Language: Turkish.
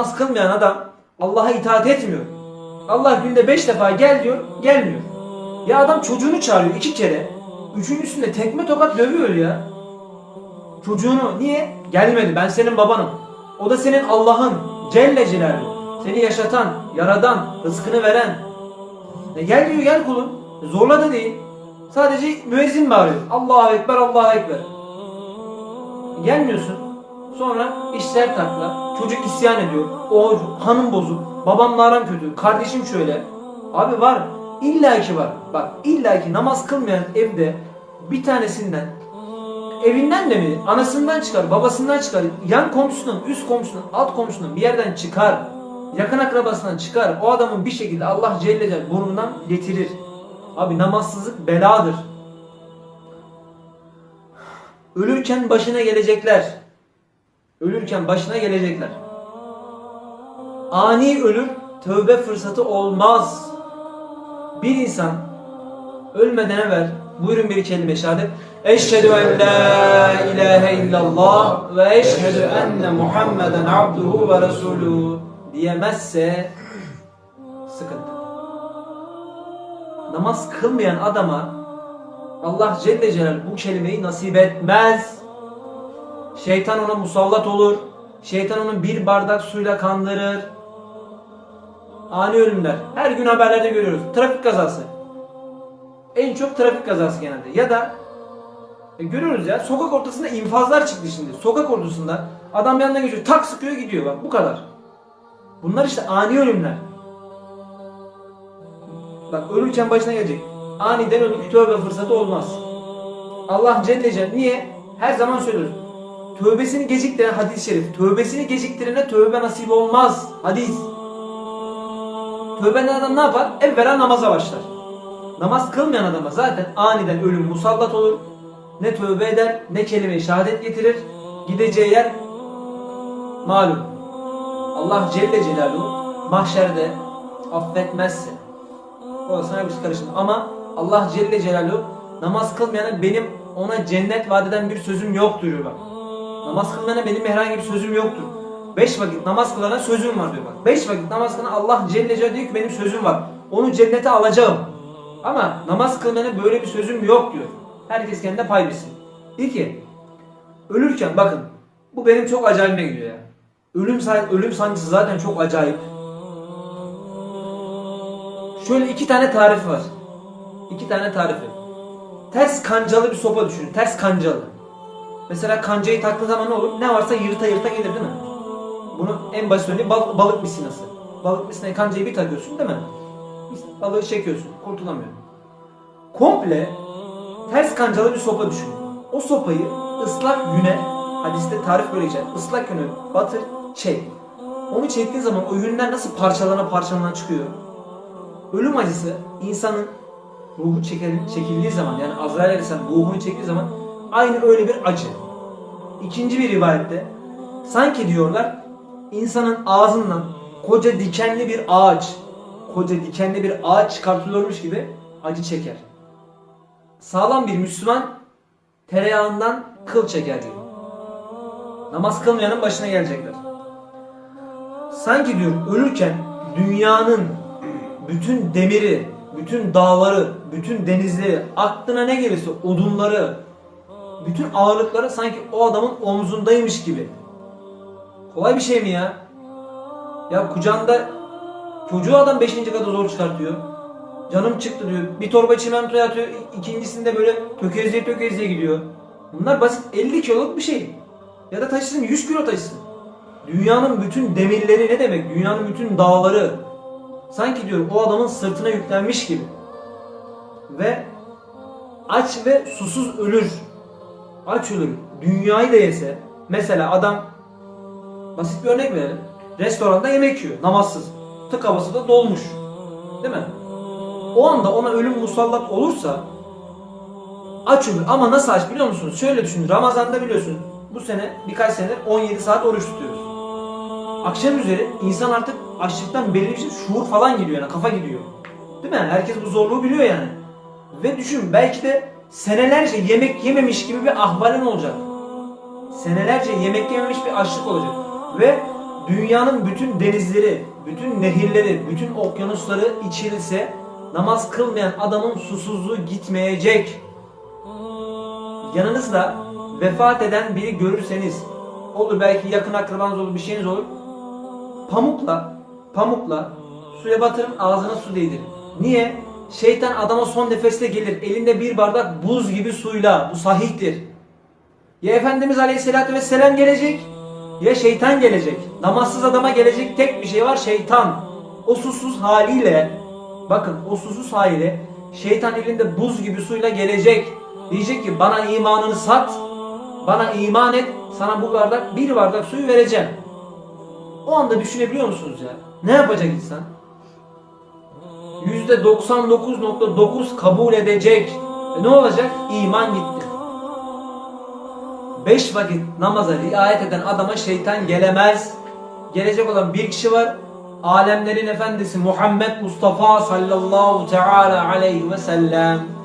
Namaz kılmayan adam Allah'a itaat etmiyor. Allah günde beş defa gel diyor, gelmiyor. Ya adam çocuğunu çağırıyor iki kere. Üçüncüsünde tekme tokat dövüyor ya. Çocuğunu niye? Gelmedi ben senin babanım. O da senin Allah'ın Celle Celaluhu. Seni yaşatan, yaradan, rızkını veren. E gel diyor gel kulum. Zorla da değil. Sadece müezzin bağırıyor. Allahu Ekber, Allahu Ekber. Gelmiyorsun. Sonra işler takla. Çocuk isyan ediyor. O hanım bozuk. Babamla aram kötü. Kardeşim şöyle. Abi var. İlla ki var. Bak illa ki namaz kılmayan evde bir tanesinden evinden de mi? Anasından çıkar, babasından çıkar, yan komşusundan, üst komşusundan, alt komşusundan bir yerden çıkar. Yakın akrabasından çıkar. O adamın bir şekilde Allah Celle Celaluhu burnundan getirir. Abi namazsızlık beladır. Ölürken başına gelecekler. Ölürken başına gelecekler. Ani ölür, tövbe fırsatı olmaz. Bir insan ölmeden evvel buyurun bir kelime şehadet. Eşhedü en la ilahe illallah ve eşhedü enne Muhammeden abduhu ve resulü diyemezse sıkıntı. Namaz kılmayan adama Allah Celle Celaluhu bu kelimeyi nasip etmez. Şeytan ona musallat olur. Şeytan onu bir bardak suyla kandırır. Ani ölümler. Her gün haberlerde görüyoruz. Trafik kazası. En çok trafik kazası genelde. Ya da e, görüyoruz ya sokak ortasında infazlar çıktı şimdi. Sokak ortasında adam yanına geçiyor. Tak sıkıyor gidiyor bak bu kadar. Bunlar işte ani ölümler. Bak ölürken başına gelecek. Aniden ölüm tövbe fırsatı olmaz. Allah Celle Celle niye? Her zaman söylüyoruz. Tövbesini geciktiren hadis-i şerif. Tövbesini geciktirene tövbe nasip olmaz. Hadis. Tövbe eden adam ne yapar? Evvela namaza başlar. Namaz kılmayan adama zaten aniden ölüm musallat olur. Ne tövbe eder, ne kelime-i şehadet getirir. Gideceği yer malum. Allah Celle Celaluhu mahşerde affetmezse. Orasına bir karışım. Ama Allah Celle Celaluhu namaz kılmayana benim ona cennet vadeden bir sözüm yoktur diyor bak. Namaz kılmayana benim herhangi bir sözüm yoktur. Beş vakit namaz kılana sözüm var diyor bak. Beş vakit namaz kılana Allah Celle Celaluhu diyor ki benim sözüm var. Onu cennete alacağım. Ama namaz kılmayana böyle bir sözüm yok diyor. Herkes kendine pay bilsin. İki. Ölürken bakın. Bu benim çok acayipime gidiyor ya. Ölüm, ölüm sancısı zaten çok acayip. Şöyle iki tane tarifi var. İki tane tarifi. Ters kancalı bir sopa düşünün. Ters kancalı. Mesela kancayı taktığı zaman ne olur? Ne varsa yırta yırta gelir değil mi? Bunu en basit örneği bal- balık misinası. Balık misinaya kancayı bir takıyorsun değil mi? Balığı çekiyorsun. Kurtulamıyor. Komple ters kancalı bir sopa düşünün. O sopayı ıslak güne, hadiste tarif böyle geçer. Islak güne batır, çek. Onu çektiğin zaman o yünler nasıl parçalana parçalana çıkıyor. Ölüm acısı insanın ruhu çekildiği zaman yani Azrail Aleyhisselam ruhunu çektiği zaman aynı öyle bir acı. İkinci bir rivayette sanki diyorlar insanın ağzından koca dikenli bir ağaç, koca dikenli bir ağaç çıkartılıyormuş gibi acı çeker. Sağlam bir Müslüman tereyağından kıl çeker diyor. Namaz kılmayanın başına gelecekler. Sanki diyor ölürken dünyanın bütün demiri, bütün dağları, bütün denizleri, aklına ne gelirse odunları, bütün ağırlıkları sanki o adamın omzundaymış gibi. Kolay bir şey mi ya? Ya kucağında çocuğu adam 5. kata zor çıkartıyor. Canım çıktı diyor. Bir torba çimentoya atıyor. ikincisinde böyle tökezleye tökezleye gidiyor. Bunlar basit 50 kiloluk bir şey. Ya da taşısın 100 kilo taşısın. Dünyanın bütün demirleri ne demek? Dünyanın bütün dağları. Sanki diyor o adamın sırtına yüklenmiş gibi. Ve aç ve susuz ölür. Aç ölür. Dünyayı da yese. Mesela adam basit bir örnek verelim. Restoranda yemek yiyor. Namazsız. Tık havası da dolmuş. Değil mi? O anda ona ölüm musallat olursa aç ölür. Ama nasıl aç biliyor musunuz? Şöyle düşünün. Ramazan'da biliyorsun bu sene birkaç senedir 17 saat oruç tutuyoruz. Akşam üzeri insan artık açlıktan belli bir şey şuur falan gidiyor yani kafa gidiyor. Değil mi? Herkes bu zorluğu biliyor yani. Ve düşün belki de senelerce yemek yememiş gibi bir ahvalin olacak. Senelerce yemek yememiş bir açlık olacak. Ve dünyanın bütün denizleri, bütün nehirleri, bütün okyanusları içilse namaz kılmayan adamın susuzluğu gitmeyecek. Yanınızda vefat eden biri görürseniz olur belki yakın akrabanız olur bir şeyiniz olur. Pamukla pamukla suya batırın ağzına su değdirin. Niye? Şeytan adama son nefeste gelir. Elinde bir bardak buz gibi suyla. Bu sahihtir. Ya Efendimiz Aleyhisselatü Vesselam gelecek ya şeytan gelecek. Namazsız adama gelecek tek bir şey var şeytan. O susuz haliyle bakın o susuz haliyle şeytan elinde buz gibi suyla gelecek. Diyecek ki bana imanını sat. Bana iman et. Sana bu bardak bir bardak suyu vereceğim. O anda düşünebiliyor musunuz ya? Ne yapacak insan? %99.9 kabul edecek. E ne olacak? İman gitti. Beş vakit namaza riayet eden adama şeytan gelemez. Gelecek olan bir kişi var. Alemlerin efendisi Muhammed Mustafa sallallahu teala aleyhi ve sellem.